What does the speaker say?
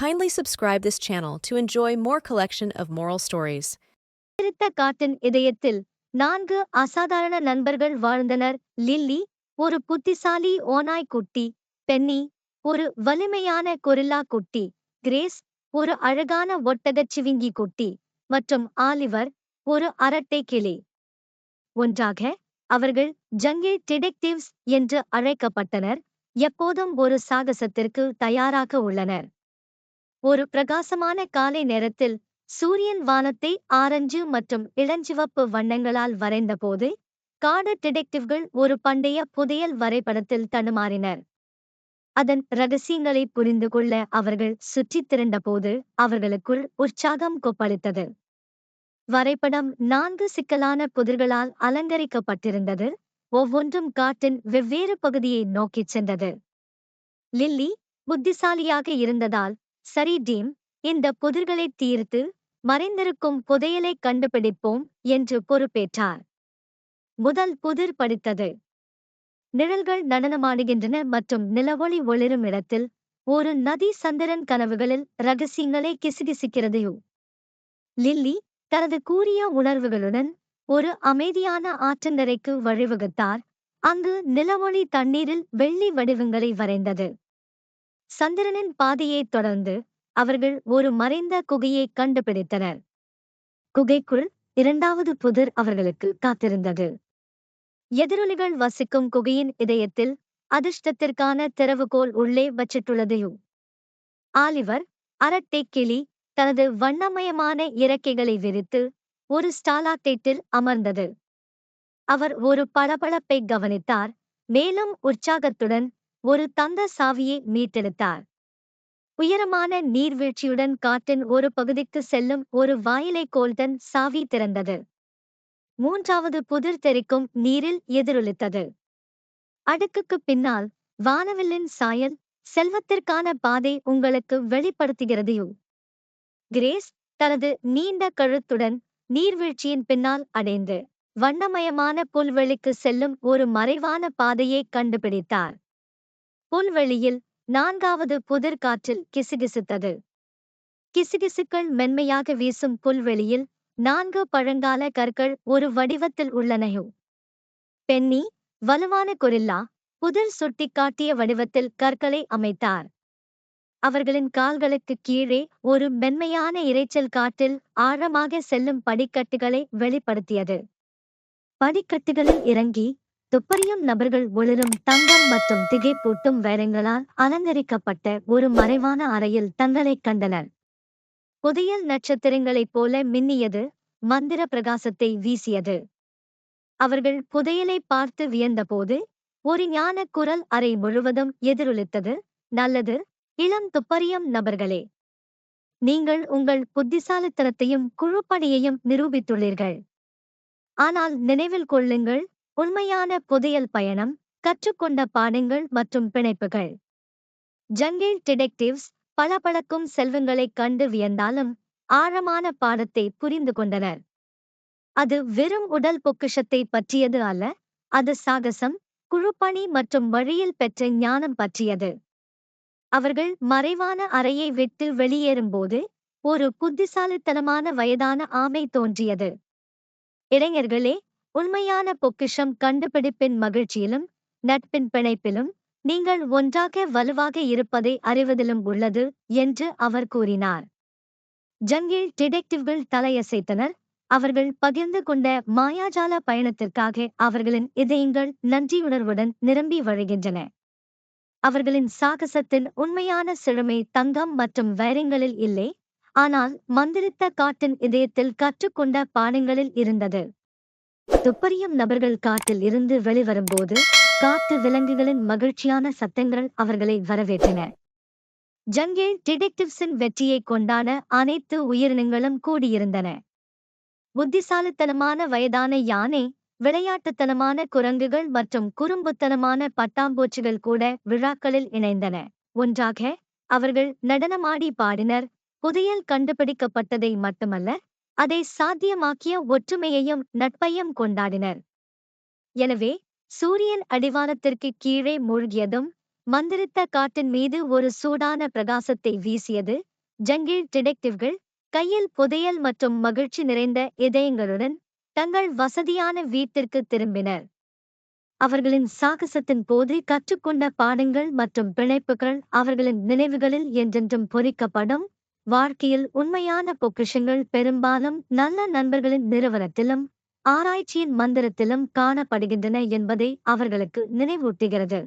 Kindly subscribe this channel to enjoy more collection of moral stories. திருத்த காட்டின் இதயத்தில் நான்கு அசாதாரண நண்பர்கள் வாழ்ந்தனர். லில்லி ஒரு புத்திசாலி ஓநாய் குட்டி பென்னி ஒரு வலிமையான கொரில்லா குட்டி. கிரேஸ் ஒரு அழகான ஒட்டகச் சிவிங்கி குட்டி. மற்றும் ஆலிவர் ஒரு அரட்டை கிளி. ஒன்றாக அவர்கள் ஜங்கிள் டிடெக்டிவ்ஸ் என்று அழைக்கப்பட்டனர். எப்போதும் ஒரு சாகசத்திற்கு தயாராக உள்ளனர். ஒரு பிரகாசமான காலை நேரத்தில் சூரியன் வானத்தை ஆரஞ்சு மற்றும் இளஞ்சிவப்பு வண்ணங்களால் வரைந்தபோது காடு டிடெக்டிவ்கள் ஒரு பண்டைய புதையல் வரைபடத்தில் தடுமாறினர். அதன் ரகசியங்களை புரிந்து கொள்ள அவர்கள் சுற்றித் திரண்டபோது அவர்களுக்குள் உற்சாகம் கொப்பளித்தது. வரைபடம் நான்கு சிக்கலான புதிர்களால் அலங்கரிக்கப்பட்டிருந்தது ஒவ்வொன்றும் காட்டின் வெவ்வேறு பகுதியை நோக்கிச் சென்றது. லில்லி புத்திசாலியாக இருந்ததால் சரி டீம் இந்த புதிர்களை தீர்த்து மறைந்திருக்கும் புதையலை கண்டுபிடிப்போம் என்று பொறுப்பேற்றார். முதல் புதிர் படித்தது. நிழல்கள் நடனமாடுகின்றன மற்றும் நிலவொளி ஒளிரும் இடத்தில் ஒரு நதி சந்திரன் கனவுகளில் ரகசியங்களை கிசுகிசுக்கிறது. லில்லி தனது கூரிய உணர்வுகளுடன் ஒரு அமைதியான ஆற்றங்கரைக்கு வழிவகுத்தார். அங்கு நிலவொளி தண்ணீரில் வெள்ளி வடிவங்களை வரைந்தது. சந்திரனின் பாதையைத் தொடர்ந்து அவர்கள் ஒரு மறைந்த குகையை கண்டுபிடித்தனர். குகைக்குள் இரண்டாவது புதிர் அவர்களுக்கு காத்திருந்தது. எதிரொலிகள் வசிக்கும் குகையின் இதயத்தில் அதிர்ஷ்டத்திற்கான திறவுகோல் உள்ளே வச்சிட்டுள்ளதையும் ஆலிவர் அரட்டை கிளி தனது வண்ணமயமான இறக்கைகளை விரித்து ஒரு ஸ்டாலாட்டேட்டில் அமர்ந்தது. அவர் ஒரு பளபளப்பை கவனித்தார். மேலும் உற்சாகத்துடன் ஒரு தந்த சாவியை மீட்டெடுத்தார். உயரமான நீர்வீழ்ச்சியுடன் காட்டின் ஒரு பகுதிக்கு செல்லும் ஒரு வாயிலை கோல்டன் சாவி திறந்தது. மூன்றாவது புதிர் தெரிக்கும் நீரில் எதிரொலித்தது. அடுக்குக்கு பின்னால் வானவில்லின் சாயல் செல்வத்திற்கான பாதை உங்களுக்கு வெளிப்படுத்துகிறதையும் கிரேஸ் தனது நீண்ட கழுத்துடன் நீர்வீழ்ச்சியின் பின்னால் அடைந்து வண்ணமயமான புல்வெளிக்கு செல்லும் ஒரு மறைவான பாதையை கண்டுபிடித்தார். புல்வெளியில் நான்காவது புதிர் காற்றில் கிசுகிசுத்தது. கிசுகிசுக்கள் மென்மையாக வீசும் புல்வெளியில் நான்கு பழங்கால கற்கள் ஒரு வடிவத்தில் உள்ளனையோ? பென்னி வலுவான கொரில்லா புதிர் சுட்டிக்காட்டிய வடிவத்தில் கற்களை அமைத்தார். அவர்களின் கால்களுக்கு கீழே ஒரு மென்மையான இரைச்சல் காற்றில் ஆழமாக செல்லும் படிக்கட்டுகளை வெளிப்படுத்தியது. படிக்கட்டுகளில் இறங்கி துப்பறியும் நபர்கள் ஒளிரும் தங்கம் மற்றும் திகைப்பூட்டும் வேரங்களால் அலங்கரிக்கப்பட்ட ஒரு மறைவான அறையில் தங்களைக் கண்டனர். புதையல் நட்சத்திரங்களைப் போல மின்னியது மந்திர பிரகாசத்தை வீசியது. அவர்கள் புதையலை பார்த்து வியந்தபோது ஒரு ஞான குரல் அறை முழுவதும் எதிரொலித்தது நல்லது இளம் துப்பறியும் நபர்களே! நீங்கள் உங்கள் புத்திசாலித்தனத்தையும் குழுப்பணியையும் நிரூபித்துள்ளீர்கள். ஆனால் நினைவில் கொள்ளுங்கள் உண்மையான புதையல் பயணம் கற்றுக்கொண்ட பாடங்கள் மற்றும் பிணைப்புகள். ஜங்கிள் டிடெக்டிவ்ஸ் பளபளக்கும் செல்வங்களைக் கண்டு வியந்தாலும் ஆழமான பாடத்தை புரிந்து கொண்டனர். அது வெறும் உடல் பொக்கிஷத்தை பற்றியது அல்ல அது சாகசம் குழுப்பணி மற்றும் வழியில் பெற்ற ஞானம் பற்றியது. அவர்கள் மறைவான அறையை விட்டு வெளியேறும்போது ஒரு புத்திசாலித்தனமான வயதான ஆமை தோன்றியது. இளைஞர்களே உண்மையான பொக்கிஷம் கண்டுபிடிப்பின் மகிழ்ச்சியிலும் நட்பின் பிணைப்பிலும் நீங்கள் ஒன்றாக வலுவாக இருப்பதை அறிவதிலும் உள்ளது என்று அவர் கூறினார். ஜங்கில் டிடெக்டிவ்கள் தலையசைத்தனர். அவர்கள் பகிர்ந்து கொண்ட மாயாஜால பயணத்திற்காக அவர்களின் இதயங்கள் நன்றியுணர்வுடன் நிரம்பி வழிகின்றன. அவர்களின் சாகசத்தின் உண்மையான செழுமை தங்கம் மற்றும் வைரங்களில் இல்லை ஆனால் மந்திரித்த காட்டின் இதயத்தில் கற்றுக்கொண்ட பாடங்களில் இருந்தது. துப்பறியும் நபர்கள் காட்டில் இருந்து வெளிவரும்போது காட்டு விலங்குகளின் மகிழ்ச்சியான சத்தங்கள் அவர்களை வரவேற்றன. ஜங்கே டிடெக்டிவ்ஸின் வெற்றியை கொண்டாட அனைத்து உயிரினங்களும் கூடியிருந்தன. புத்திசாலித்தனமான வயதான யானை விளையாட்டுத்தனமான குரங்குகள் மற்றும் குறும்புத்தனமான பட்டாம்பூச்சிகள் கூட விழாக்களில் இணைந்தன. ஒன்றாக அவர்கள் நடனமாடி பாடினர். புதையல் கண்டுபிடிக்கப்பட்டதை மட்டுமல்ல அதை சாத்தியமாக்கிய ஒற்றுமையையும் நட்பையும் கொண்டாடினர். எனவே சூரியன் அடிவானத்திற்கு கீழே மூழ்கியதும் மந்திரித்த காட்டின் மீது ஒரு சூடான பிரகாசத்தை வீசியது ஜங்கில் டிடெக்டிவ்கள் கையில் புதையல் மற்றும் மகிழ்ச்சி நிறைந்த இதயங்களுடன் தங்கள் வசதியான வீட்டிற்கு திரும்பினர். அவர்களின் சாகசத்தின் போது கற்றுக்கொண்ட பாடங்கள் மற்றும் பிணைப்புகள் அவர்களின் நினைவுகளில் என்றென்றும் பொறிக்கப்படும் வாழ்க்கையில் உண்மையான பொக்கிஷங்கள் பெரும்பாலும் நல்ல நண்பர்களின் நிறுவனத்திலும் ஆராய்ச்சியின் மந்திரத்திலும் காணப்படுகின்றன என்பதை அவர்களுக்கு நினைவூட்டுகிறது.